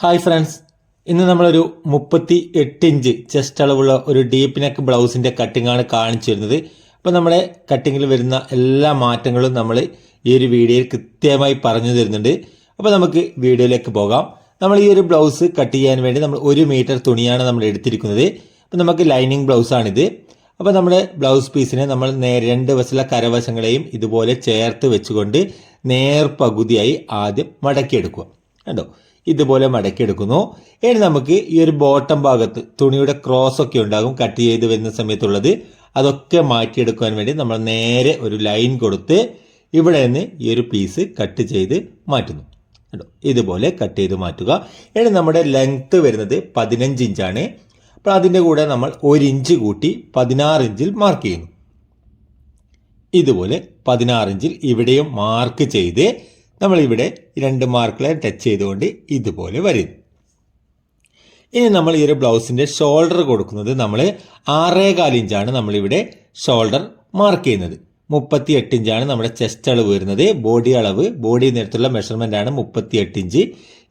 Hi friends ഇന്ന് നമ്മളൊരു മുപ്പത്തി എട്ട് ഇഞ്ച് ചെസ്റ്റ് അളവുള്ള ഒരു ഡീപ്പ് നെക്ക് ബ്ലൗസിന്റെ കട്ടിംഗ് ആണ് കാണിച്ചു വരുന്നത് അപ്പോൾ നമ്മുടെ കട്ടിങ്ങിൽ വരുന്ന എല്ലാ മാറ്റങ്ങളും നമ്മൾ ഈ ഒരു വീഡിയോയിൽ കൃത്യമായി പറഞ്ഞു തരുന്നുണ്ട്. അപ്പോൾ നമുക്ക് വീഡിയോയിലേക്ക് പോകാം. നമ്മൾ ഈ ഒരു ബ്ലൗസ് കട്ട് ചെയ്യാൻ വേണ്ടി നമ്മൾ ഒരു മീറ്റർ തുണിയാണ് നമ്മൾ എടുത്തിരിക്കുന്നത്. അപ്പോൾ നമുക്ക് ലൈനിങ് ബ്ലൗസാണിത് അപ്പോൾ നമ്മുടെ ബ്ലൗസ് പീസിനെ നമ്മൾ രണ്ട് വശമുള്ള കരവശങ്ങളെയും ഇതുപോലെ ചേർത്ത് വെച്ചുകൊണ്ട് നേർ നേർപകുതിയായി ആദ്യം മടക്കിയെടുക്കുക. കണ്ടോ? ഇതുപോലെ മടക്കിയെടുക്കുന്നു ഇനി നമുക്ക് ഈ ഒരു ബോട്ടം ഭാഗത്ത് തുണിയുടെ ക്രോസ് ഒക്കെ ഉണ്ടാകും കട്ട് ചെയ്ത് വരുന്ന സമയത്തുള്ളത്. അതൊക്കെ മാറ്റിയെടുക്കുവാൻ വേണ്ടി നമ്മൾ നേരെ ഒരു ലൈൻ കൊടുത്ത് ഇവിടെ നിന്ന് ഈ ഒരു പീസ് കട്ട് ചെയ്ത് മാറ്റുന്നു. കേട്ടോ ഇതുപോലെ കട്ട് ചെയ്ത് മാറ്റുക. ഇനി നമ്മുടെ ലെങ്ത് വരുന്നത് പതിനഞ്ച് ഇഞ്ചാണ് അപ്പോൾ അതിന്റെ കൂടെ നമ്മൾ ഒരു ഇഞ്ച് കൂട്ടി പതിനാറ് ഇഞ്ചിൽ മാർക്ക് ചെയ്യുന്നു. ഇതുപോലെ പതിനാറ് ഇഞ്ചിൽ ഇവിടെയും മാർക്ക് ചെയ്ത് നമ്മളിവിടെ രണ്ട് മാർക്കിലെ ടച്ച് ചെയ്തുകൊണ്ട് ഇതുപോലെ വരും. ഇനി നമ്മൾ ഈ ഒരു ബ്ലൗസിന്റെ ഷോൾഡർ കൊടുക്കുന്നത് നമ്മൾ ആറേകാൽ ഇഞ്ചാണ് നമ്മളിവിടെ ഷോൾഡർ മാർക്ക് ചെയ്യുന്നത്. മുപ്പത്തി എട്ട് ഇഞ്ചാണ് നമ്മുടെ ചെസ്റ്റ് അളവ് വരുന്നത്. ബോഡി അളവ് ബോഡി നേരത്തുള്ള മെഷർമെന്റ് ആണ് മുപ്പത്തി എട്ട് ഇഞ്ച്.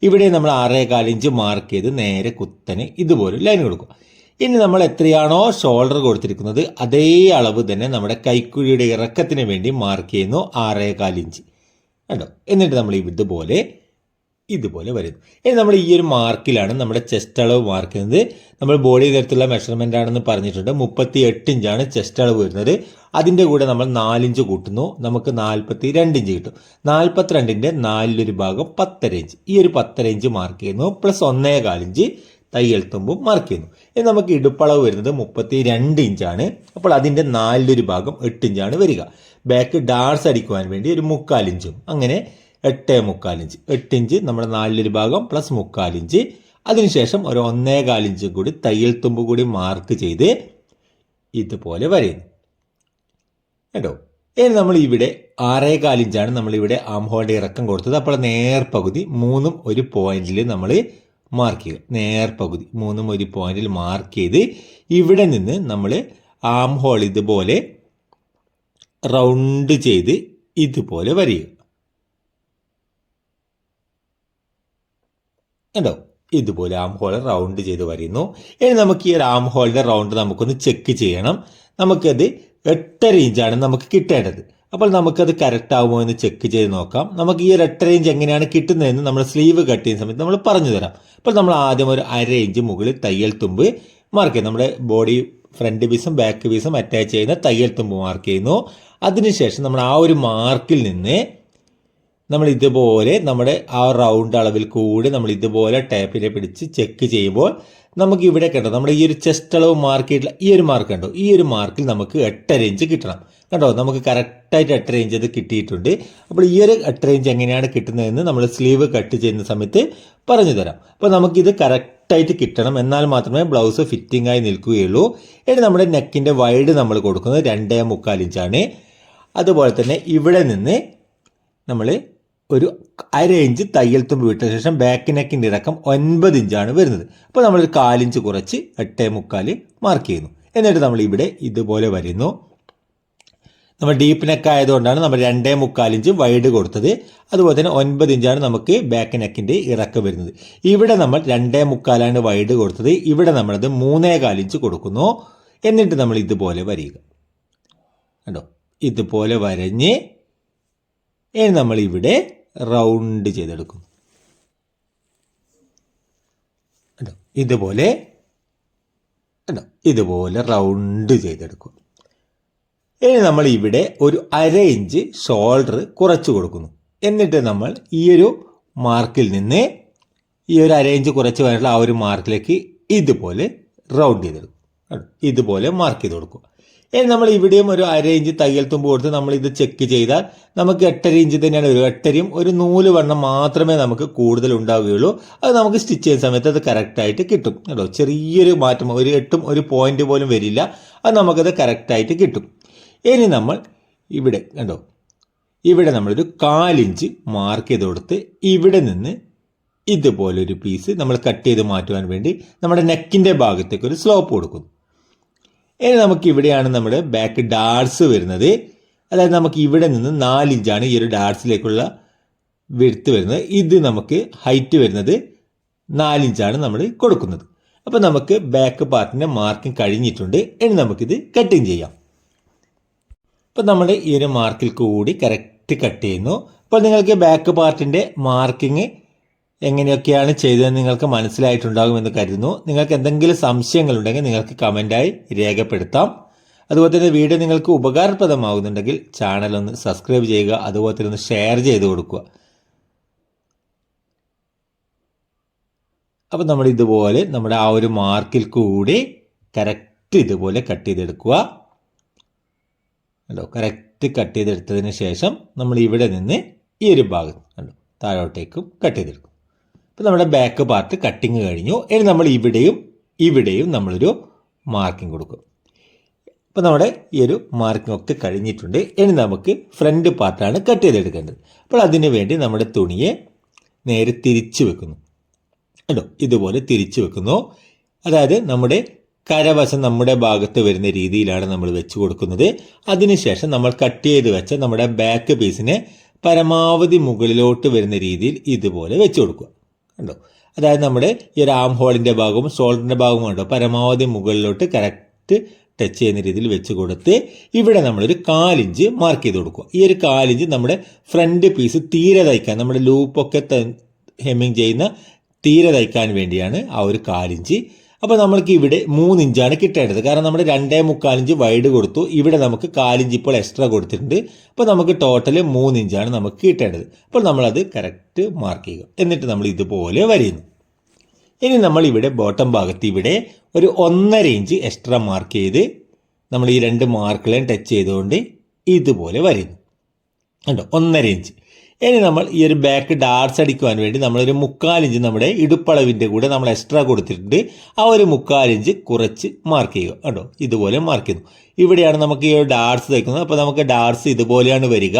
ഇവിടെ നമ്മൾ ആറേകാൽ ഇഞ്ച് മാർക്ക് ചെയ്ത് നേരെ കുത്തനെ ഇതുപോലെ ലൈൻ കൊടുക്കും ഇനി നമ്മൾ എത്രയാണോ ഷോൾഡർ കൊടുത്തിരിക്കുന്നത് അതേ അളവ് തന്നെ നമ്മുടെ കൈക്കുഴിയുടെ ഇറക്കത്തിന് വേണ്ടി മാർക്ക് ചെയ്യുന്നു ആറേകാൽ ഇഞ്ച്. കണ്ടോ? എന്നിട്ട് നമ്മൾ ഇതുപോലെ ഇതുപോലെ വരുന്നു ഇനി നമ്മൾ ഈ ഒരു മാർക്കിലാണ് നമ്മുടെ ചെസ്റ്റ് അളവ് മാർക്ക് ചെയ്യുന്നത്. നമ്മൾ ബോഡി തരത്തിലുള്ള മെഷർമെന്റ് ആണെന്ന് പറഞ്ഞിട്ടുണ്ട്. മുപ്പത്തി എട്ട് ഇഞ്ചാണ് ചെസ്റ്റ് അളവ് വരുന്നത്. അതിന്റെ കൂടെ നമ്മൾ നാലിഞ്ച് കൂട്ടുന്നു. നമുക്ക് നാൽപ്പത്തി രണ്ട് ഇഞ്ച് കിട്ടും. നാൽപ്പത്തിരണ്ടിന്റെ നാലിലൊരു ഭാഗം പത്തര ഇഞ്ച്. ഈ ഒരു പത്തര ഇഞ്ച് മാർക്ക് ചെയ്യുന്നു. പ്ലസ് ഒന്നേ കാലിഞ്ച് തയ്യൽ തുമ്പും മാർക്ക് ചെയ്യുന്നു. ഇനി നമുക്ക് ഇടുപ്പളവ് വരുന്നത് മുപ്പത്തി രണ്ട് ഇഞ്ചാണ്. അപ്പോൾ അതിന്റെ നാലിലൊരു ഭാഗം എട്ട് ഇഞ്ചാണ് വരിക. ബാക്ക് ഡാർസ് അടിക്കുവാൻ വേണ്ടി ഒരു മുക്കാലിഞ്ചും അങ്ങനെ എട്ട് മുക്കാലിഞ്ച് എട്ട് ഇഞ്ച് നമ്മുടെ നാലിലൊരു ഭാഗം പ്ലസ് മുക്കാലിഞ്ച് അതിനുശേഷം ഒരു ഒന്നേ കാലിഞ്ചും കൂടി തയ്യൽ തുമ്പ് കൂടി മാർക്ക് ചെയ്ത് ഇതുപോലെ വരയുന്നു. കേട്ടോ? ഇനി നമ്മൾ ഇവിടെ ആറേ കാലിഞ്ചാണ് നമ്മളിവിടെ ആം ഹോളിന്റെ ഇറക്കം കൊടുത്തത്. അപ്പോൾ നേർപകുതി മൂന്നും ഒരു പോയിന്റിൽ നമ്മൾ മാർക്ക് ചെയ്യുക. നേർപകുതി മൂന്നും ഒരു പോയിന്റിൽ മാർക്ക് ചെയ്ത് ഇവിടെ നിന്ന് നമ്മൾ ആം ഹോൾ ഇതുപോലെ റൗണ്ട് ചെയ്ത് ഇതുപോലെ വരിക. കണ്ടോ? ഇതുപോലെ ആം ഹോൾ റൗണ്ട് ചെയ്ത് വരുന്നു ഇനി നമുക്ക് ഈ ഒരു ആം ഹോളിന്റെ റൗണ്ട് നമുക്കൊന്ന് ചെക്ക് ചെയ്യണം. നമുക്കത് എട്ടര ഇഞ്ചാണ് നമുക്ക് കിട്ടേണ്ടത്. അപ്പോൾ നമുക്കത് കറക്റ്റ് ആകുമോ എന്ന് ചെക്ക് ചെയ്ത് നോക്കാം. നമുക്ക് ഈ ഒരു എട്ടര ഇഞ്ച് എങ്ങനെയാണ് കിട്ടുന്നതെന്ന് നമ്മൾ സ്ലീവ് കട്ട് ചെയ്യുന്ന സമയത്ത് നമ്മൾ പറഞ്ഞു തരാം. അപ്പോൾ നമ്മൾ ആദ്യം ഒരു അര ഇഞ്ച് മുകളിൽ തയ്യൽ തുമ്പ് മാർക്ക് നമ്മുടെ ബോഡി ഫ്രണ്ട് പീസും ബാക്ക് പീസും അറ്റാച്ച് ചെയ്യുന്ന തയ്യൽ തുമ്പ് മാർക്ക് ചെയ്യുന്നു. അതിനുശേഷം നമ്മൾ ആ ഒരു മാർക്കിൽ നിന്ന് നമ്മൾ ഇതുപോലെ നമ്മുടെ ആ റൗണ്ട് അളവിൽ കൂടി നമ്മൾ ഇതുപോലെ ടേപ്പിനെ പിടിച്ച് ചെക്ക് ചെയ്യുമ്പോൾ നമുക്ക് ഇവിടെ കണ്ടോ നമ്മുടെ ഈ ഒരു ചെസ്റ്റ് അളവ് മാർക്ക് ചെയ്തിട്ടുള്ള ഈ ഒരു മാർക്ക് കണ്ടോ ഈ ഒരു മാർക്കിൽ നമുക്ക് എട്ടര ഇഞ്ച് കിട്ടണം. കണ്ടോ നമുക്ക് കറക്റ്റായിട്ട് എട്ടര ഇഞ്ച് അത് കിട്ടിയിട്ടുണ്ട്. അപ്പോൾ ഈ ഒരു എട്ടര ഇഞ്ച് എങ്ങനെയാണ് കിട്ടുന്നതെന്ന് നമ്മൾ സ്ലീവ് കട്ട് ചെയ്യുന്ന സമയത്ത് പറഞ്ഞു തരാം അപ്പോൾ നമുക്കിത് കറക്റ്റായിട്ട് കിട്ടണം. എന്നാൽ മാത്രമേ ബ്ലൗസ് ഫിറ്റിംഗ് ആയി നിൽക്കുകയുള്ളൂ. ഇനി നമ്മുടെ നെക്കിന്റെ വൈഡ് നമ്മൾ കൊടുക്കുന്നത് രണ്ടേ മുക്കാൽ ഇഞ്ചാണ്. അതുപോലെ തന്നെ ഇവിടെ നിന്ന് നമ്മൾ ഒരു അര ഇഞ്ച് തയ്യൽ തുമ്പ് വിട്ട ശേഷം ബാക്ക് നെക്കിന്റെ ഇറക്കം ഒൻപത് ഇഞ്ചാണ് വരുന്നത്. അപ്പോൾ നമ്മളൊരു കാലിഞ്ച് കുറച്ച് എട്ടേ മുക്കാൽ മാർക്ക് ചെയ്യുന്നു. എന്നിട്ട് നമ്മൾ ഇവിടെ ഇതുപോലെ വരുന്നു. നമ്മൾ ഡീപ്പ് നെക്ക് ആയതുകൊണ്ടാണ് നമ്മൾ രണ്ടേ മുക്കാൽ ഇഞ്ച് വൈഡ് കൊടുത്തത്. അതുപോലെ തന്നെ ഒൻപത് ഇഞ്ചാണ് നമുക്ക് ബാക്ക് നെക്കിന്റെ ഇറക്കം വരുന്നത്. ഇവിടെ നമ്മൾ രണ്ടേ മുക്കാലാണ് വൈഡ് കൊടുത്തത്. ഇവിടെ നമ്മളത് മൂന്നേ കാലിഞ്ച് കൊടുക്കുന്നു. എന്നിട്ട് നമ്മൾ ഇതുപോലെ വരിക. കണ്ടോ? ഇതുപോലെ വരഞ്ഞ് ഇനി നമ്മൾ ഇവിടെ റൗണ്ട് ചെയ്തെടുക്കുന്നു. ഇതുപോലെ ഇതുപോലെ റൗണ്ട് ചെയ്തെടുക്കും ഇനി നമ്മൾ ഇവിടെ ഒരു അര ഇഞ്ച് ഷോൾഡർ കുറച്ച് കൊടുക്കുന്നു. എന്നിട്ട് നമ്മൾ ഈ ഒരു മാർക്കിൽ നിന്ന് ഈ ഒരു അര ഇഞ്ച് കുറച്ച് വരാനുള്ള ആ ഒരു മാർക്കിലേക്ക് ഇതുപോലെ റൗണ്ട് ചെയ്തെടുക്കും? ഇതുപോലെ മാർക്ക് ചെയ്ത് കൊടുക്കും. ഇനി നമ്മൾ ഇവിടെയും ഒരു അര ഇഞ്ച് തയ്യൽ തുമ്പ് കൊടുത്ത് നമ്മൾ ഇത് ചെക്ക് ചെയ്താൽ നമുക്ക് എട്ടര ഇഞ്ച് തന്നെയാണ് ഒരു എട്ടരയും ഒരു നൂൽ വണ്ണം മാത്രമേ നമുക്ക് കൂടുതൽ ഉണ്ടാവുകയുള്ളൂ. അത് നമുക്ക് സ്റ്റിച്ച് ചെയ്യുന്ന സമയത്ത് അത് കറക്റ്റായിട്ട് കിട്ടും. കേട്ടോ ചെറിയൊരു മാറ്റം ഒരു എട്ടും ഒരു പോയിന്റ് പോലും വരില്ല. അത് നമുക്കത് കറക്റ്റായിട്ട് കിട്ടും. ഇനി നമ്മൾ ഇവിടെ കണ്ടോ? ഇവിടെ നമ്മളൊരു കാലിഞ്ച് മാർക്ക് ചെയ്ത് കൊടുത്ത് ഇവിടെ നിന്ന് ഇതുപോലൊരു പീസ് നമ്മൾ കട്ട് ചെയ്ത് മാറ്റുവാൻ വേണ്ടി നമ്മുടെ നെക്കിന്റെ ഭാഗത്തേക്ക് ഒരു സ്ലോപ്പ് കൊടുക്കുന്നു. ഇനി നമുക്ക് ഇവിടെയാണ് നമ്മുടെ ബാക്ക് ഡാർസ് വരുന്നത്. അതായത് നമുക്ക് ഇവിടെ നിന്ന് നാലിഞ്ചാണ് ഈ ഒരു ഡാർട്സിലേക്കുള്ള വിടുത്ത് വരുന്നത്. ഇത് നമുക്ക് ഹൈറ്റ് വരുന്നത് നാലിഞ്ചാണ് നമ്മൾ കൊടുക്കുന്നത്. അപ്പോൾ നമുക്ക് ബാക്ക് പാർട്ടിന്റെ മാർക്കിംഗ് കഴിഞ്ഞിട്ടുണ്ട്. ഇനി നമുക്കിത് കട്ടിങ് ചെയ്യാം. അപ്പോൾ നമ്മൾ ഈ ഒരു മാർക്കിൽ കൂടി കറക്റ്റ് കട്ട് ചെയ്യുന്നു. അപ്പോൾ നിങ്ങൾക്ക് ബാക്ക് പാർട്ടിന്റെ മാർക്കിങ് എങ്ങനെയൊക്കെയാണ് ചെയ്തതെന്ന് നിങ്ങൾക്ക് മനസ്സിലായിട്ടുണ്ടാകുമെന്ന് കരുതുന്നു. നിങ്ങൾക്ക് എന്തെങ്കിലും സംശയങ്ങളുണ്ടെങ്കിൽ നിങ്ങൾക്ക് കമന്റായി രേഖപ്പെടുത്താം. അതുപോലെ തന്നെ വീഡിയോ നിങ്ങൾക്ക് ഉപകാരപ്രദമാകുന്നുണ്ടെങ്കിൽ ചാനൽ ഒന്ന് സബ്സ്ക്രൈബ് ചെയ്യുക അതുപോലെ തന്നെ ഒന്ന് ഷെയർ ചെയ്ത് കൊടുക്കുക. അപ്പോൾ നമ്മൾ ഇതുപോലെ നമ്മുടെ ആ ഒരു മാർക്കിൽ കൂടി കറക്റ്റ് ഇതുപോലെ കട്ട് ചെയ്തെടുക്കുക. കണ്ടോ? കറക്റ്റ് കട്ട് ചെയ്തെടുത്തതിന് ശേഷം നമ്മൾ ഇവിടെ നിന്ന് ഈ ഒരു ഭാഗത്ത് കണ്ടോ? താഴോട്ടേക്കും കട്ട് ചെയ്തെടുക്കും. അപ്പോൾ നമ്മുടെ ബാക്ക് പാർട്ട് കട്ടിങ് കഴിഞ്ഞു. ഇനി നമ്മൾ ഇവിടെയും ഇവിടെയും നമ്മളൊരു മാർക്കിംഗ് കൊടുക്കും. അപ്പോൾ നമ്മുടെ ഈ ഒരു മാർക്കിംഗ് ഒക്കെ കഴിഞ്ഞിട്ടുണ്ട്. ഇനി നമുക്ക് ഫ്രണ്ട് പാർട്ടാണ് കട്ട് ചെയ്തെടുക്കേണ്ടത്. അപ്പോൾ അതിന് വേണ്ടി നമ്മുടെ തുണിയെ നേരെ തിരിച്ചു വെക്കുന്നു. കണ്ടോ? ഇതുപോലെ തിരിച്ചു വെക്കുന്നു. അതായത് നമ്മുടെ കരവശം നമ്മുടെ ഭാഗത്ത് വരുന്ന രീതിയിലാണ് നമ്മൾ വെച്ച് കൊടുക്കുന്നത്. അതിനുശേഷം നമ്മൾ കട്ട് ചെയ്ത് വെച്ച നമ്മുടെ ബാക്ക് പീസിനെ പരമാവധി മുകളിലോട്ട് വരുന്ന രീതിയിൽ ഇതുപോലെ വെച്ച് കൊടുക്കുക. കണ്ടോ? അതായത് നമ്മുടെ ഈ ഒരു ആം ഹോളിന്റെ ഭാഗവും ഷോൾഡറിന്റെ ഭാഗവും കണ്ടോ? പരമാവധി മുകളിലോട്ട് കറക്റ്റ് ടച്ച് ചെയ്യുന്ന രീതിയിൽ വെച്ച് കൊടുത്ത് ഇവിടെ നമ്മളൊരു കാലിഞ്ച് മാർക്ക് ചെയ്ത് കൊടുക്കുക. ഈ ഒരു കാലിഞ്ച് നമ്മുടെ ഫ്രണ്ട് പീസ് തീരെ തയ്ക്കാൻ നമ്മുടെ ലൂപ്പൊക്കെ ഹെമ്മിങ് ചെയ്യുന്ന തീരെ തയ്ക്കാൻ വേണ്ടിയാണ് ആ ഒരു കാലിഞ്ച് അപ്പോൾ നമ്മൾക്ക് ഇവിടെ മൂന്ന് ഇഞ്ചാണ് കിട്ടേണ്ടത്. കാരണം നമ്മുടെ രണ്ടേ മുക്കാലിഞ്ച് വൈഡ് കൊടുത്തു. ഇവിടെ നമുക്ക് കാലിഞ്ച് ഇപ്പോൾ എക്സ്ട്രാ കൊടുത്തിട്ടുണ്ട്. അപ്പോൾ നമുക്ക് ടോട്ടൽ മൂന്ന് ഇഞ്ചാണ് നമുക്ക് കിട്ടേണ്ടത്. അപ്പോൾ നമ്മളത് കറക്റ്റ് മാർക്ക് ചെയ്യുക. എന്നിട്ട് നമ്മൾ ഇതുപോലെ വരയുന്നു. ഇനി നമ്മൾ ഇവിടെ ബോട്ടം ഭാഗത്ത് ഇവിടെ ഒരു ഒന്നര ഇഞ്ച് എക്സ്ട്രാ മാർക്ക് ചെയ്ത് നമ്മൾ ഈ രണ്ട് മാർക്കുകളെയും ടച്ച് ചെയ്തുകൊണ്ട് ഇതുപോലെ വരയുന്നു. കണ്ടോ? ഒന്നര ഇഞ്ച് ഇനി നമ്മൾ ഈ ഒരു ബാക്ക് ഡാർട്സ് അടിക്കുവാൻ വേണ്ടി നമ്മളൊരു മുക്കാലിഞ്ച് നമ്മുടെ ഇടുപ്പളവിന്റെ കൂടെ നമ്മൾ എക്സ്ട്രാ കൊടുത്തിട്ടുണ്ട്. ആ ഒരു മുക്കാലിഞ്ച് കുറച്ച് മാർക്ക് ചെയ്യുക. കേട്ടോ ഇതുപോലെ മാർക്ക് ചെയ്യുന്നു. ഇവിടെയാണ് നമുക്ക് ഈ ഒരു ഡാർട്സ് തയ്ക്കുന്നത്. അപ്പോൾ നമുക്ക് ഡാർട്സ് ഇതുപോലെയാണ് വരിക.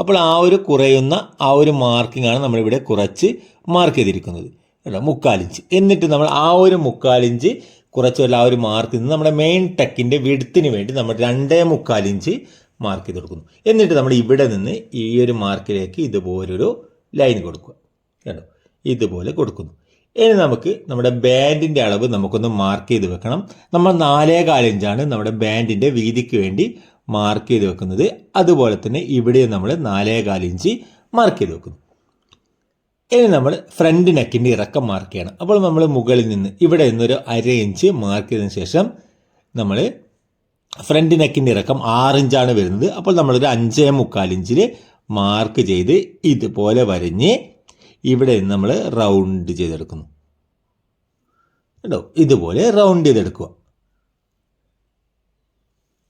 അപ്പോൾ ആ ഒരു കുറയുന്ന ആ ഒരു മാർക്കിംഗ് ആണ് നമ്മളിവിടെ കുറച്ച് മാർക്ക് ചെയ്തിരിക്കുന്നത്. കേട്ടോ മുക്കാലിഞ്ച് എന്നിട്ട് നമ്മൾ ആ ഒരു മുക്കാലിഞ്ച് കുറച്ചുള്ള ആ ഒരു മാർക്ക് നിന്ന് നമ്മുടെ മെയിൻ ടെക്കിന്റെ വിടുത്തിന് വേണ്ടി നമ്മൾ രണ്ടേ മുക്കാലിഞ്ച് മാർക്ക് ചെയ്ത് കൊടുക്കുന്നു എന്നിട്ട് നമ്മൾ ഇവിടെ നിന്ന് ഈ ഒരു മാർക്കിലേക്ക് ഇതുപോലൊരു ലൈൻ കൊടുക്കുക. കേട്ടോ ഇതുപോലെ കൊടുക്കുന്നു. ഇനി നമുക്ക് നമ്മുടെ ബാൻഡിന്റെ അളവ് നമുക്കൊന്ന് മാർക്ക് ചെയ്ത് വെക്കണം. നമ്മൾ നാലേ കാലിഞ്ചാണ് നമ്മുടെ ബാൻഡിന്റെ വീതിക്ക് വേണ്ടി മാർക്ക് ചെയ്ത് വെക്കുന്നത്. അതുപോലെ തന്നെ ഇവിടെ നമ്മൾ നാലേ കാലിഞ്ച് മാർക്ക് ചെയ്ത് വെക്കുന്നു. ഇനി നമ്മൾ ഫ്രണ്ട് നെക്കിന്റെ ഇറക്കം മാർക്ക് ചെയ്യണം. അപ്പോൾ നമ്മൾ മുകളിൽ നിന്ന് ഇവിടെ നിന്നൊരു അര ഇഞ്ച് മാർക്ക് ചെയ്തതിന് ശേഷം നമ്മൾ ഫ്രണ്ട് നെക്കിന്റെ ഇറക്കം ആറിഞ്ചാണ് വരുന്നത്. അപ്പോൾ നമ്മളൊരു അഞ്ചേ മുക്കാൽ ഇഞ്ചിൽ മാർക്ക് ചെയ്ത് ഇതുപോലെ വരഞ്ഞ് ഇവിടെ നിന്ന് നമ്മൾ റൗണ്ട് ചെയ്തെടുക്കുന്നു. കേട്ടോ ഇതുപോലെ റൗണ്ട് ചെയ്തെടുക്കുക.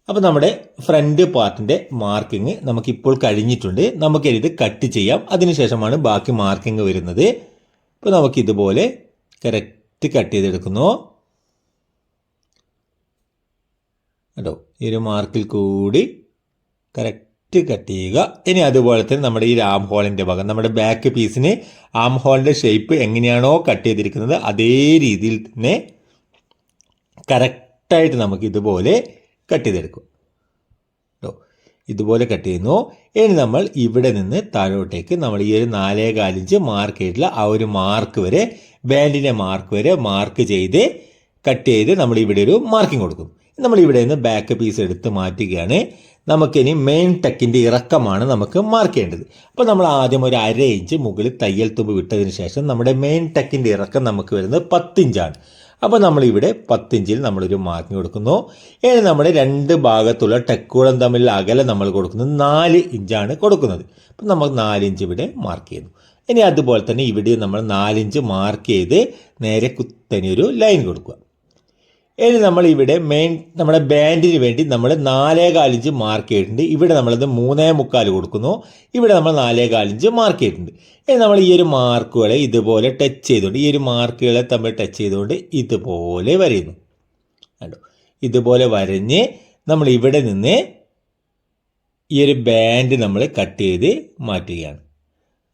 അപ്പോൾ നമ്മുടെ ഫ്രണ്ട് പാർട്ടിന്റെ മാർക്കിങ് നമുക്കിപ്പോൾ കഴിഞ്ഞിട്ടുണ്ട്. നമുക്ക് ഇത് കട്ട് ചെയ്യാം. അതിനുശേഷമാണ് ബാക്കി മാർക്കിങ് വരുന്നത്. അപ്പോൾ നമുക്കിതുപോലെ കറക്റ്റ് കട്ട് ചെയ്തെടുക്കുന്നു. കേട്ടോ ഈ ഒരു മാർക്കിൽ കൂടി കറക്റ്റ് കട്ട് ചെയ്യുക. ഇനി അതുപോലെ തന്നെ നമ്മുടെ ഈ ആം ഹോളിന്റെ ഭാഗം നമ്മുടെ ബാക്ക് പീസിന് ആം ഹോളിന്റെ ഷേപ്പ് എങ്ങനെയാണോ കട്ട് ചെയ്തിരിക്കുന്നത് അതേ രീതിയിൽ തന്നെ കറക്റ്റായിട്ട് നമുക്ക് ഇതുപോലെ കട്ട് ചെയ്തെടുക്കും. കേട്ടോ ഇതുപോലെ കട്ട് ചെയ്യുന്നു. ഇനി നമ്മൾ ഇവിടെ നിന്ന് താഴോട്ടേക്ക് നമ്മൾ ഈ ഒരു നാലേ കാലിഞ്ച് മാർക്ക് ചെയ്തിട്ടുള്ള ആ ഒരു മാർക്ക് വരെ ബാൻഡിന്റെ മാർക്ക് വരെ മാർക്ക് ചെയ്ത് കട്ട് ചെയ്ത് നമ്മൾ ഇവിടെ ഒരു മാർക്കിംഗ് കൊടുക്കും. നമ്മൾ ഇവിടെ നിന്ന് ബാക്ക് പീസ് എടുത്ത് മാറ്റുകയാണ്. നമുക്കിനി മെയിൻ ടെക്കിന്റെ ഇറക്കമാണ് നമുക്ക് മാർക്ക് ചെയ്യേണ്ടത്. അപ്പോൾ നമ്മൾ ആദ്യം ഒരു അര ഇഞ്ച് മുകളിൽ തയ്യൽ തുമ്പ് വിട്ടതിന് ശേഷം നമ്മുടെ മെയിൻ ടെക്കിന്റെ ഇറക്കം നമുക്ക് വരുന്നത് പത്തിഞ്ചാണ് അപ്പോൾ നമ്മളിവിടെ പത്തിഞ്ചിൽ നമ്മളൊരു മാർക്കിംഗ് കൊടുക്കുന്നു. ഇനി നമ്മുടെ രണ്ട് ഭാഗത്തുള്ള ടെക്കുകളും തമ്മിൽ അകലെ നമ്മൾ കൊടുക്കുന്നത് നാല് ഇഞ്ചാണ് കൊടുക്കുന്നത്. അപ്പം നമുക്ക് നാല് ഇഞ്ച് ഇവിടെ മാർക്ക് ചെയ്യുന്നു. ഇനി അതുപോലെ തന്നെ ഇവിടെ നമ്മൾ നാലിഞ്ച് മാർക്ക് ചെയ്ത് നേരെ കുത്തനെ ഒരു ലൈൻ കൊടുക്കുക. ഇനി നമ്മൾ ഇവിടെ മെയിൻ നമ്മുടെ ബാൻഡിന് വേണ്ടി നമ്മൾ നാലേ കാലിഞ്ച് മാർക്ക് ചെയ്തിട്ടുണ്ട്. ഇവിടെ നമ്മളത് മൂന്നേ മുക്കാൽ കൊടുക്കുന്നു. ഇവിടെ നമ്മൾ നാലേ കാലിഞ്ച് മാർക്ക് ചെയ്തിട്ടുണ്ട്. ഇനി നമ്മൾ ഈ ഒരു മാർക്കുകളെ ഇതുപോലെ ടച്ച് ചെയ്തുകൊണ്ട് ഈ ഒരു മാർക്കുകളെ തമ്മിൽ ടച്ച് ചെയ്തുകൊണ്ട് ഇതുപോലെ വരയുന്നു. കണ്ടോ? ഇതുപോലെ വരഞ്ഞ് നമ്മൾ ഇവിടെ നിന്ന് ഈ ഒരു ബാൻഡ് നമ്മൾ കട്ട് ചെയ്ത് മാറ്റുകയാണ്.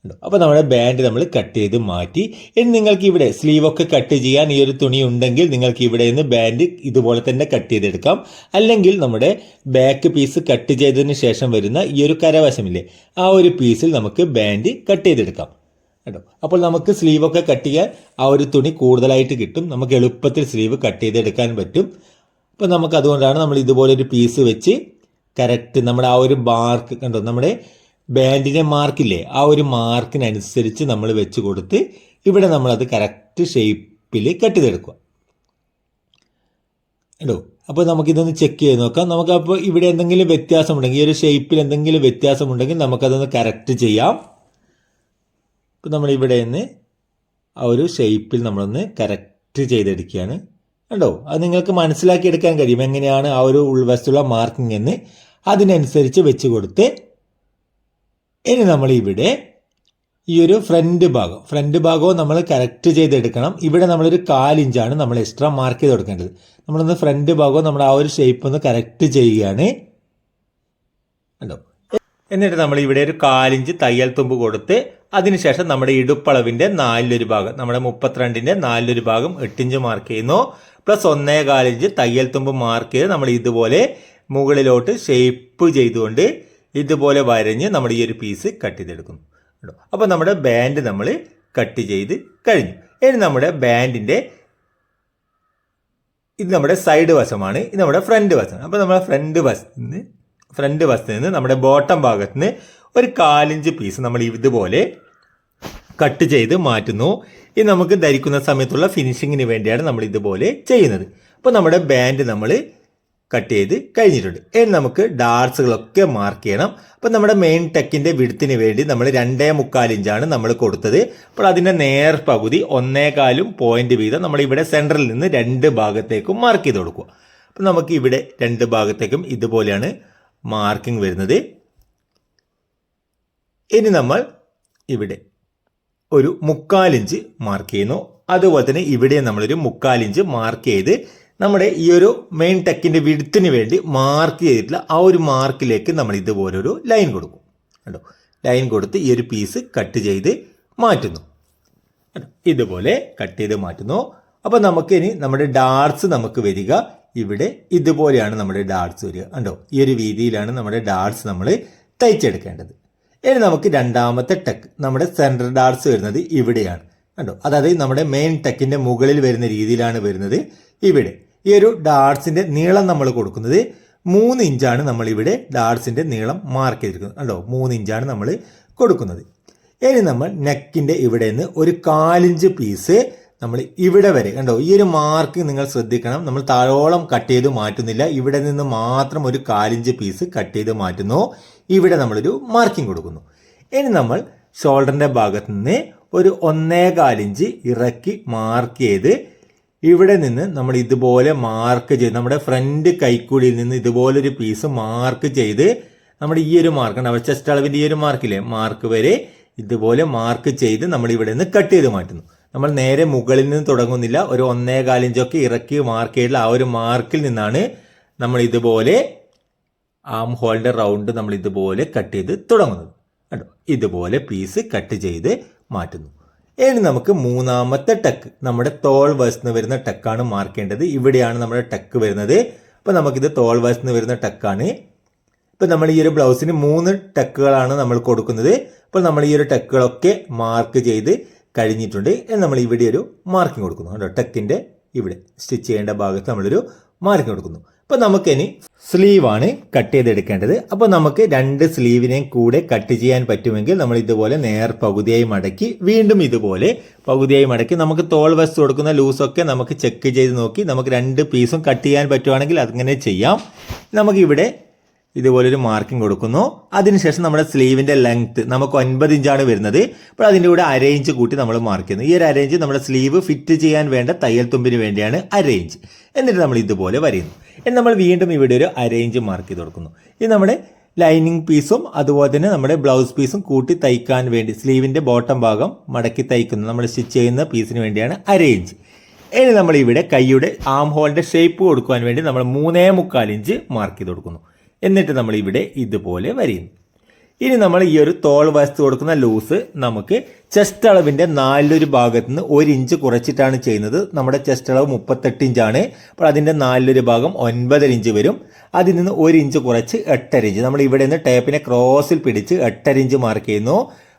അപ്പോൾ നമ്മുടെ ബാൻഡ് നമ്മൾ കട്ട് ചെയ്ത് മാറ്റി. ഇനി നിങ്ങൾക്ക് ഇവിടെ സ്ലീവ് ഒക്കെ കട്ട് ചെയ്യാൻ ഈ ഒരു തുണി ഉണ്ടെങ്കിൽ നിങ്ങൾക്ക് ഇവിടെ നിന്ന് ബാൻഡ് ഇതുപോലെ തന്നെ കട്ട് ചെയ്തെടുക്കാം. അല്ലെങ്കിൽ നമ്മുടെ ബാക്ക് പീസ് കട്ട് ചെയ്തതിന് ശേഷം വരുന്ന ഈ ഒരു കരവശമില്ലേ ആ ഒരു പീസിൽ നമുക്ക് ബാൻഡ് കട്ട് ചെയ്തെടുക്കാം. കേട്ടോ? അപ്പോൾ നമുക്ക് സ്ലീവ് ഒക്കെ കട്ട് ചെയ്യാൻ ആ ഒരു തുണി കൂടുതലായിട്ട് കിട്ടും. നമുക്ക് എളുപ്പത്തിൽ സ്ലീവ് കട്ട് ചെയ്തെടുക്കാൻ പറ്റും. അപ്പോൾ നമുക്ക് അതുകൊണ്ടാണ് നമ്മൾ ഇതുപോലെ ഒരു പീസ് വെച്ച് കറക്റ്റ് നമ്മുടെ ആ ഒരു ബാർക്ക് കണ്ടോ? നമ്മുടെ ബാൻഡിന്റെ മാർക്കില്ലേ? ആ ഒരു മാർക്കിനനുസരിച്ച് നമ്മൾ വെച്ച് കൊടുത്ത് ഇവിടെ നമ്മളത് കറക്റ്റ് ഷേപ്പിൽ കട്ട് ചെയ്തെടുക്കുക കേട്ടോ അപ്പോൾ നമുക്കിതൊന്ന് ചെക്ക് ചെയ്ത് നോക്കാം. നമുക്കപ്പോൾ ഇവിടെ എന്തെങ്കിലും വ്യത്യാസമുണ്ടെങ്കിൽ ഈ ഒരു ഷേപ്പിൽ എന്തെങ്കിലും വ്യത്യാസമുണ്ടെങ്കിൽ നമുക്കതൊന്ന് കറക്റ്റ് ചെയ്യാം. ഇപ്പം നമ്മൾ ഇവിടെ നിന്ന് ആ ഒരു ഷേപ്പിൽ നമ്മളൊന്ന് കറക്റ്റ് ചെയ്തെടുക്കുകയാണ്. കണ്ടോ? അത് നിങ്ങൾക്ക് മനസ്സിലാക്കി എടുക്കാൻ കഴിയും എങ്ങനെയാണ് ആ ഒരു ഉൾവശത്തുള്ള മാർക്കിംഗ് എന്ന് അതിനനുസരിച്ച് വെച്ച് കൊടുത്ത് ഇനി നമ്മൾ ഇവിടെ ഈ ഒരു ഫ്രണ്ട് ഭാഗം. ഫ്രണ്ട് ഭാഗവും നമ്മൾ കറക്റ്റ് ചെയ്തെടുക്കണം. ഇവിടെ നമ്മളൊരു കാലിഞ്ചാണ് നമ്മൾ എക്സ്ട്രാ മാർക്ക് ചെയ്ത് കൊടുക്കേണ്ടത് നമ്മളൊന്ന് ഫ്രണ്ട് ഭാഗവും നമ്മൾ ആ ഒരു ഷേപ്പ് ഒന്ന് കറക്റ്റ് ചെയ്യുകയാണ്. കണ്ടോ? എന്നിട്ട് നമ്മൾ ഇവിടെ ഒരു കാലിഞ്ച് തയ്യൽ തുമ്പ് കൊടുത്ത് അതിനുശേഷം നമ്മുടെ ഇടുപ്പളവിന്റെ നാലിലൊരു ഭാഗം നമ്മുടെ മുപ്പത്തിരണ്ടിന്റെ നാലിലൊരു ഭാഗം എട്ടിഞ്ച് മാർക്ക് ചെയ്യുന്നു. പ്ലസ് ഒന്നേ കാലിഞ്ച് തയ്യൽ തുമ്പ് മാർക്ക് ചെയ്ത് നമ്മൾ ഇതുപോലെ മുകളിലോട്ട് ഷേപ്പ് ചെയ്തുകൊണ്ട് ഇതുപോലെ വരഞ്ഞ് നമ്മൾ ഈ ഒരു പീസ് കട്ട് ചെയ്തെടുക്കുന്നു. കേട്ടോ അപ്പോൾ നമ്മുടെ ബാൻഡ് നമ്മൾ കട്ട് ചെയ്ത് കഴിഞ്ഞു. ഇനി നമ്മുടെ ബാൻഡിന്റെ ഇത് നമ്മുടെ സൈഡ് വശമാണ് ഇത് നമ്മുടെ ഫ്രണ്ട് വശമാണ്. അപ്പോൾ നമ്മുടെ ഫ്രണ്ട് വശത്ത് നിന്ന് ഫ്രണ്ട് വശത്ത് നിന്ന് നമ്മുടെ ബോട്ടം ഭാഗത്ത് നിന്ന് ഒരു കാലിഞ്ച് പീസ് നമ്മൾ ഇതുപോലെ കട്ട് ചെയ്ത് മാറ്റുന്നു. ഇത് നമുക്ക് ധരിക്കുന്ന സമയത്തുള്ള ഫിനിഷിങ്ങിന് വേണ്ടിയാണ് നമ്മൾ ഇതുപോലെ ചെയ്യുന്നത്. അപ്പോൾ നമ്മുടെ ബാൻഡ് നമ്മൾ കട്ട് ചെയ്ത് കഴിഞ്ഞിട്ടുണ്ട്. ഇനി നമുക്ക് ഡാർട്സുകളൊക്കെ മാർക്ക് ചെയ്യണം. അപ്പോൾ നമ്മുടെ മെയിൻ ടെക്കിന്റെ വിടുത്തിന് വേണ്ടി നമ്മൾ രണ്ടേ മുക്കാൽ ഇഞ്ചാണ് നമ്മൾ കൊടുത്തത്. അപ്പോൾ അതിന്റെ നേർ പകുതി ഒന്നേകാലും പോയിന്റ് വീതം നമ്മൾ ഇവിടെ സെന്ററിൽ നിന്ന് രണ്ട് ഭാഗത്തേക്കും മാർക്ക് ചെയ്ത് കൊടുക്കുക. അപ്പോൾ നമുക്ക് ഇവിടെ രണ്ട് ഭാഗത്തേക്കും ഇതുപോലെയാണ് മാർക്കിംഗ് വരുന്നത്. ഇനി നമ്മൾ ഇവിടെ ഒരു മുക്കാലിഞ്ച് മാർക്ക് ചെയ്യുന്നു. അതുപോലെ തന്നെ ഇവിടെ നമ്മളൊരു മുക്കാലിഞ്ച് മാർക്ക് ചെയ്ത് നമ്മുടെ ഈ ഒരു മെയിൻ ടെക്കിന്റെ വിടുത്തിന് വേണ്ടി മാർക്ക് ചെയ്തിട്ടുള്ള ആ ഒരു മാർക്കിലേക്ക് നമ്മൾ ഇതുപോലെ ഒരു ലൈൻ കൊടുക്കും. കേട്ടോ ലൈൻ കൊടുത്ത് ഈ ഒരു പീസ് കട്ട് ചെയ്ത് മാറ്റുന്നു. ഇതുപോലെ കട്ട് ചെയ്ത് മാറ്റുന്നു. അപ്പോൾ നമുക്ക് ഇനി നമ്മുടെ ഡാർട്സ് നമുക്ക് വരിക. ഇവിടെ ഇതുപോലെയാണ് നമ്മുടെ ഡാർട്സ് വരിക. കണ്ടോ? ഈ ഒരു രീതിയിലാണ് നമ്മുടെ ഡാർട്സ് നമ്മൾ തയ്ച്ചെടുക്കേണ്ടത്. ഇനി നമുക്ക് രണ്ടാമത്തെ ടെക്ക് നമ്മുടെ സെൻട്രൽ ഡാർട്സ് വരുന്നത് ഇവിടെയാണ്. കണ്ടോ? അതായത് നമ്മുടെ മെയിൻ ടെക്കിന്റെ മുകളിൽ വരുന്ന രീതിയിലാണ് വരുന്നത് ഇവിടെ. ഈ ഒരു ഡാർട്സിന്റെ നീളം നമ്മൾ കൊടുക്കുന്നത് മൂന്ന് ഇഞ്ചാണ് നമ്മൾ ഇവിടെ ഡാർട്സിന്റെ നീളം മാർക്ക് ചെയ്തിരിക്കുന്നത്. കണ്ടോ? മൂന്ന് ഇഞ്ചാണ് നമ്മൾ കൊടുക്കുന്നത്. ഇനി നമ്മൾ നെക്കിന്റെ ഇവിടെ നിന്ന് ഒരു കാലിഞ്ച് പീസ് നമ്മൾ ഇവിടെ വരെ കണ്ടോ? ഈ ഒരു മാർക്ക് നിങ്ങൾ ശ്രദ്ധിക്കണം. നമ്മൾ താഴോളം കട്ട് ചെയ്ത് മാറ്റുന്നില്ല. ഇവിടെ നിന്ന് മാത്രം ഒരു കാലിഞ്ച് പീസ് കട്ട് ചെയ്ത് മാറ്റുന്നു. ഇവിടെ നമ്മളൊരു മാർക്കിംഗ് കൊടുക്കുന്നു. ഇനി നമ്മൾ ഷോൾഡറിന്റെ ഭാഗത്ത് നിന്ന് ഒരു ഒന്നേ കാലിഞ്ച് ഇറക്കി മാർക്ക് ചെയ്ത് ഇവിടെ നിന്ന് നമ്മൾ ഇതുപോലെ മാർക്ക് ചെയ്ത് നമ്മുടെ ഫ്രണ്ട് കൈക്കൂടിയിൽ നിന്ന് ഇതുപോലെ ഒരു പീസ് മാർക്ക് ചെയ്ത് നമ്മുടെ ഈ ഒരു മാർക്ക് ഉണ്ട്. ചെസ്റ്റ് അളവിന്റെ ഈ ഒരു മാർക്കില്ലേ മാർക്ക് വരെ ഇതുപോലെ മാർക്ക് ചെയ്ത് നമ്മൾ ഇവിടെ നിന്ന് കട്ട് ചെയ്ത് മാറ്റുന്നു. നമ്മൾ നേരെ മുകളിൽ നിന്ന് തുടങ്ങുന്നില്ല. ഒരു ഒന്നേ കാലിഞ്ചൊക്കെ ഇറക്കി മാർക്ക് ചെയ്തിട്ടുള്ള ആ ഒരു മാർക്കിൽ നിന്നാണ് നമ്മൾ ഇതുപോലെ ആം ഹോളിന്റെ റൗണ്ട് നമ്മൾ ഇതുപോലെ കട്ട് ചെയ്ത് തുടങ്ങുന്നത്. കേട്ടോ ഇതുപോലെ പീസ് കട്ട് ചെയ്ത് മാറ്റുന്നു. ഇനി നമുക്ക് മൂന്നാമത്തെ ടക്ക് നമ്മുടെ തോൾ വശത്ത് വരുന്ന ടക്കാണ് മാർക്ക് ചെയ്യേണ്ടത്. ഇവിടെയാണ് നമ്മുടെ ടക്ക് വരുന്നത്. അപ്പോൾ നമുക്കിത് തോൾ വശത്ത് വരുന്ന ടക്കാണ് ഇപ്പം നമ്മൾ ഈ ഒരു ബ്ലൗസിന് മൂന്ന് ടക്കുകളാണ് നമ്മൾ കൊടുക്കുന്നത്. അപ്പോൾ നമ്മൾ ഈ ഒരു ടക്കുകളൊക്കെ മാർക്ക് ചെയ്ത് കഴിഞ്ഞിട്ടുണ്ട്. നമ്മൾ ഇവിടെ ഒരു മാർക്കിംഗ് കൊടുക്കുന്നു. കേട്ടോ ടക്കിന്റെ ഇവിടെ സ്റ്റിച്ച് ചെയ്യേണ്ട ഭാഗത്ത് നമ്മളൊരു മാർക്കിംഗ് കൊടുക്കുന്നു. അപ്പോൾ നമുക്കിനി സ്ലീവാണ് കട്ട് ചെയ്തെടുക്കേണ്ടത്. അപ്പോൾ നമുക്ക് രണ്ട് സ്ലീവിനെയും കൂടെ കട്ട് ചെയ്യാൻ പറ്റുമെങ്കിൽ നമ്മൾ ഇതുപോലെ നേർ പകുതിയായി മടക്കി വീണ്ടും ഇതുപോലെ പകുതിയായി മടക്കി നമുക്ക് തോൾ വശത്ത് കൊടുക്കുന്ന ലൂസൊക്കെ നമുക്ക് ചെക്ക് ചെയ്ത് നോക്കി നമുക്ക് രണ്ട് പീസും കട്ട് ചെയ്യാൻ പറ്റുവാണെങ്കിൽ അങ്ങനെ ചെയ്യാം. നമുക്കിവിടെ ഇതുപോലൊരു മാർക്കിംഗ് കൊടുക്കുന്നു. അതിനുശേഷം നമ്മുടെ സ്ലീവിന്റെ ലെങ്ത് നമുക്ക് ഒൻപത് ഇഞ്ചാണ് വരുന്നത്. അപ്പോൾ അതിന്റെ കൂടെ അരയിഞ്ച് കൂട്ടി നമ്മൾ മാർക്ക് ചെയ്യുന്നു. ഈ ഒരു അരയിഞ്ച് നമ്മുടെ സ്ലീവ് ഫിറ്റ് ചെയ്യാൻ വേണ്ട തയ്യൽ തുമ്പിന് വേണ്ടിയാണ് അരയിഞ്ച് എന്നിട്ട് നമ്മൾ ഇതുപോലെ വരയുന്നു. എന്നിട്ട് നമ്മൾ വീണ്ടും ഇവിടെ ഒരു അരയിഞ്ച് മാർക്ക് ചെയ്ത് കൊടുക്കുന്നു. ഇത് നമ്മുടെ ലൈനിങ് പീസും അതുപോലെ തന്നെ നമ്മുടെ ബ്ലൗസ് പീസും കൂട്ടി തയ്ക്കാൻ വേണ്ടി സ്ലീവിന്റെ ബോട്ടം ഭാഗം മടക്കി തയ്ക്കുന്നു. നമ്മൾ സ്റ്റിച്ച് ചെയ്യുന്ന പീസിന് വേണ്ടിയാണ് അരയിഞ്ച് ഇനി നമ്മൾ ഇവിടെ കൈയുടെ ആം ഹോളിന്റെ ഷേപ്പ് കൊടുക്കുവാൻ വേണ്ടി നമ്മൾ മൂന്നേ മുക്കാൽ ഇഞ്ച് മാർക്ക് ചെയ്ത് കൊടുക്കുന്നു. എന്നിട്ട് നമ്മൾ ഇവിടെ ഇതുപോലെ വരയുന്നു ഇനി നമ്മൾ ഈ ഒരു തോൾ വശത്ത് കൊടുക്കുന്ന ലൂസ് നമുക്ക് ചെസ്റ്റ് അളവിന്റെ നാലിലൊരു ഭാഗത്ത് നിന്ന് ഒരു ഇഞ്ച് കുറച്ചിട്ടാണ് ചെയ്യുന്നത്. നമ്മുടെ ചെസ്റ്റ് അളവ് മുപ്പത്തെട്ട് ഇഞ്ചാണ്. അപ്പോൾ അതിന്റെ നാലിലൊരു ഭാഗം ഒൻപതര ഇഞ്ച് വരും. അതിൽ നിന്ന് ഒരു ഇഞ്ച് കുറച്ച് എട്ടര ഇഞ്ച്. നമ്മൾ ഇവിടെ നിന്ന് ടേപ്പിനെ ക്രോസിൽ പിടിച്ച് എട്ടര ഇഞ്ച് മാർക്ക് ചെയ്യുന്നു.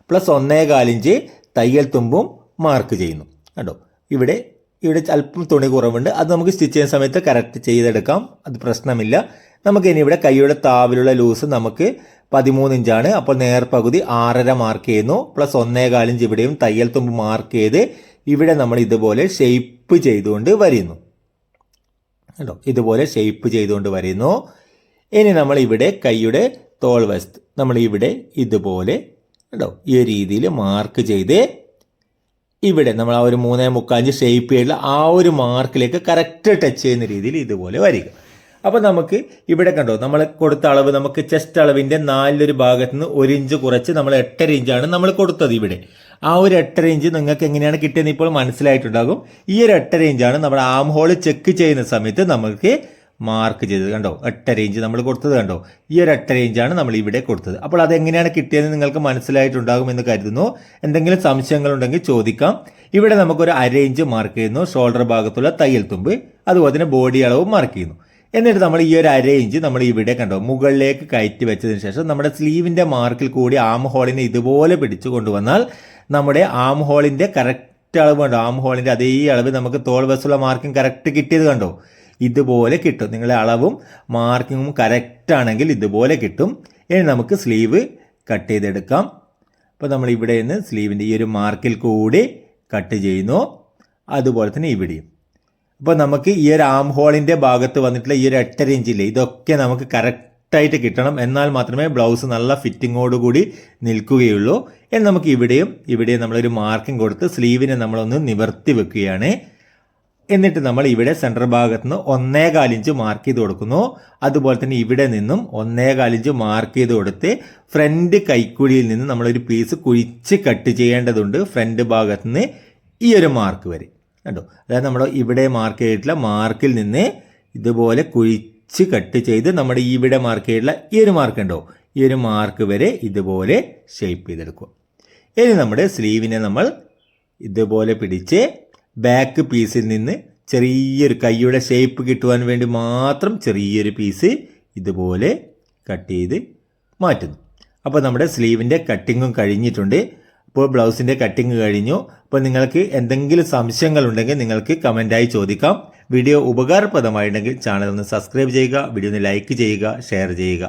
പ്ലസ് ഒന്നേ കാലിഞ്ച് തയ്യൽ തുമ്പും മാർക്ക് ചെയ്യുന്നു. കേട്ടോ ഇവിടെ ഇവിടെ അല്പം തുണി കുറവുണ്ട്. അത് നമുക്ക് സ്റ്റിച്ച് ചെയ്യുന്ന സമയത്ത് കറക്റ്റ് ചെയ്തെടുക്കാം. അത് പ്രശ്നമില്ല. നമുക്ക് ഇനി ഇവിടെ കൈയുടെ താവിലുള്ള ലൂസ് നമുക്ക് പതിമൂന്ന് ഇഞ്ചാണ്. അപ്പോൾ നേർപകുതി ആറര മാർക്ക് ചെയ്യുന്നു. പ്ലസ് ഒന്നേകാൽ ഇഞ്ച് ഇവിടെയും തയ്യൽ തുമ്പ് മാർക്ക് ചെയ്ത് ഇവിടെ നമ്മൾ ഇതുപോലെ ഷെയ്പ്പ് ചെയ്തുകൊണ്ട് വരുന്നു. കേട്ടോ ഇതുപോലെ ഷെയ്പ്പ് ചെയ്തുകൊണ്ട് വരുന്നു. ഇനി നമ്മൾ ഇവിടെ കൈയുടെ തോൾ വശത്ത് നമ്മൾ ഇവിടെ ഇതുപോലെ കേട്ടോ ഈ രീതിയിൽ മാർക്ക് ചെയ്ത് ഇവിടെ നമ്മൾ ആ ഒരു മൂന്നേ മുക്കാഞ്ച് ഷേപ്പ് ചെയ്തിട്ടുള്ള ആ ഒരു മാർക്കിലേക്ക് കറക്റ്റ് ടച്ച് ചെയ്യുന്ന രീതിയിൽ ഇതുപോലെ വരിക. അപ്പോൾ നമുക്ക് ഇവിടെ കണ്ടോ നമ്മൾ കൊടുത്ത അളവ് നമുക്ക് ചെസ്റ്റ് അളവിന്റെ നാലിലൊരു ഭാഗത്ത് നിന്ന് ഒരു ഇഞ്ച് കുറച്ച് നമ്മൾ എട്ടര ഇഞ്ചാണ് നമ്മൾ കൊടുത്തത് ഇവിടെ. ആ ഒരു എട്ടര ഇഞ്ച് നിങ്ങൾക്ക് എങ്ങനെയാണ് കിട്ടിയെന്ന് ഇപ്പോൾ മനസ്സിലായിട്ടുണ്ടാകും. ഈ ഒരു എട്ടര ഇഞ്ചാണ് നമ്മുടെ ആം ഹോൾ ചെക്ക് ചെയ്യുന്ന സമയത്ത് നമുക്ക് മാർക്ക് ചെയ്തത്. കണ്ടോ എട്ടര ഇഞ്ച് നമ്മൾ കൊടുത്തത് കണ്ടോ? ഈ ഒരു എട്ടര ഇഞ്ചാണ് നമ്മൾ ഇവിടെ കൊടുത്തത്. അപ്പോൾ അത് എങ്ങനെയാണ് കിട്ടിയതെന്ന് നിങ്ങൾക്ക് മനസ്സിലായിട്ടുണ്ടാകും എന്ന് കരുതുന്നു. എന്തെങ്കിലും സംശയങ്ങളുണ്ടെങ്കിൽ ചോദിക്കാം. ഇവിടെ നമുക്കൊരു അര ഇഞ്ച് മാർക്ക് ചെയ്യുന്നു. ഷോൾഡർ ഭാഗത്തുള്ള തയ്യൽ തുമ്പ് അതുപോലെ തന്നെ ബോഡി അളവും മാർക്ക് ചെയ്യുന്നു. എന്നിട്ട് നമ്മൾ ഈ ഒരു അര ഇഞ്ച് നമ്മൾ ഇവിടെ കണ്ടോ മുകളിലേക്ക് കയറ്റി വെച്ചതിന് ശേഷം നമ്മുടെ സ്ലീവിന്റെ മാർക്കിൽ കൂടി ആം ഹോളിനെ ഇതുപോലെ പിടിച്ചു കൊണ്ടുവന്നാൽ നമ്മുടെ ആം ഹോളിന്റെ കറക്റ്റ് അളവ് കണ്ടോ ആം ഹോളിന്റെ അതേ അളവ് നമുക്ക് തോൾ വശമുള്ള മാർക്കിംഗ് കറക്റ്റ് കിട്ടിയത് കണ്ടോ? ഇതുപോലെ കിട്ടും. നിങ്ങളുടെ അളവും മാർക്കിങ്ങും കറക്റ്റ് ആണെങ്കിൽ ഇതുപോലെ കിട്ടും. ഇനി നമുക്ക് സ്ലീവ് കട്ട് ചെയ്തെടുക്കാം. അപ്പോൾ നമ്മൾ ഇവിടെ നിന്ന് സ്ലീവിന്റെ ഈ ഒരു മാർക്കിൽ കൂടി കട്ട് ചെയ്യുന്നു. അതുപോലെ തന്നെ ഇവിടെയും. അപ്പോൾ നമുക്ക് ഈ ഒരു ആം ഹോളിന്റെ ഭാഗത്ത് വന്നിട്ടുള്ള ഈ ഒരു എട്ടര ഇഞ്ചില്ലേ ഇതൊക്കെ നമുക്ക് കറക്റ്റായിട്ട് കിട്ടണം. എന്നാൽ മാത്രമേ ബ്ലൗസ് നല്ല ഫിറ്റിങ്ങോടുകൂടി നിൽക്കുകയുള്ളൂ. എന്ന് നമുക്ക് ഇവിടെയും ഇവിടെയും നമ്മളൊരു മാർക്കിംഗ് കൊടുത്ത് സ്ലീവിനെ നമ്മളൊന്ന് നിവർത്തി വെക്കുകയാണ്. എന്നിട്ട് നമ്മൾ ഇവിടെ സെന്റർ ഭാഗത്ത് നിന്ന് ഒന്നേകാൽ ഇഞ്ച് മാർക്ക് ചെയ്ത് കൊടുക്കുന്നു. അതുപോലെ തന്നെ ഇവിടെ നിന്നും ഒന്നേകാൽ ഇഞ്ച് മാർക്ക് ചെയ്ത് കൊടുത്ത് ഫ്രണ്ട് കൈക്കുഴിയിൽ നിന്ന് നമ്മളൊരു പീസ് കുഴിച്ച് കട്ട് ചെയ്യേണ്ടതുണ്ട് ഫ്രണ്ട് ഭാഗത്ത് നിന്ന് ഈ ഒരു മാർക്ക് വരെ. കണ്ടോ? അതായത് നമ്മൾ ഇവിടെ മാർക്ക് ചെയ്തിട്ടുള്ള മാർക്കിൽ നിന്ന് ഇതുപോലെ കുഴിച്ച് കട്ട് ചെയ്ത് നമ്മുടെ ഇവിടെ മാർക്ക് ചെയ്തിട്ടുള്ള ഈ ഒരു മാർക്ക് ഉണ്ടോ? ഈ ഒരു മാർക്ക് വരെ ഇതുപോലെ ഷേപ്പ് ചെയ്തെടുക്കുക. ഇനി നമ്മുടെ സ്ലീവിനെ നമ്മൾ ഇതുപോലെ പിടിച്ച് ബാക്ക് പീസിൽ നിന്ന് ചെറിയൊരു കൈയുടെ ഷേപ്പ് കിട്ടുവാൻ വേണ്ടി മാത്രം ചെറിയൊരു പീസ് ഇതുപോലെ കട്ട് ചെയ്ത് മാറ്റുന്നു. അപ്പോൾ നമ്മുടെ സ്ലീവിന്റെ കട്ടിങ്ങും കഴിഞ്ഞിട്ടുണ്ട്. ഇപ്പോൾ ബ്ലൗസിന്റെ കട്ടിങ് കഴിഞ്ഞു. അപ്പോൾ നിങ്ങൾക്ക് എന്തെങ്കിലും സംശയങ്ങളുണ്ടെങ്കിൽ നിങ്ങൾക്ക് കമന്റായി ചോദിക്കാം. വീഡിയോ ഉപകാരപ്രദമായിട്ടുണ്ടെങ്കിൽ ചാനൽ ഒന്ന് സബ്സ്ക്രൈബ് ചെയ്യുക വീഡിയോ ഒന്ന് ലൈക്ക് ചെയ്യുക ഷെയർ ചെയ്യുക.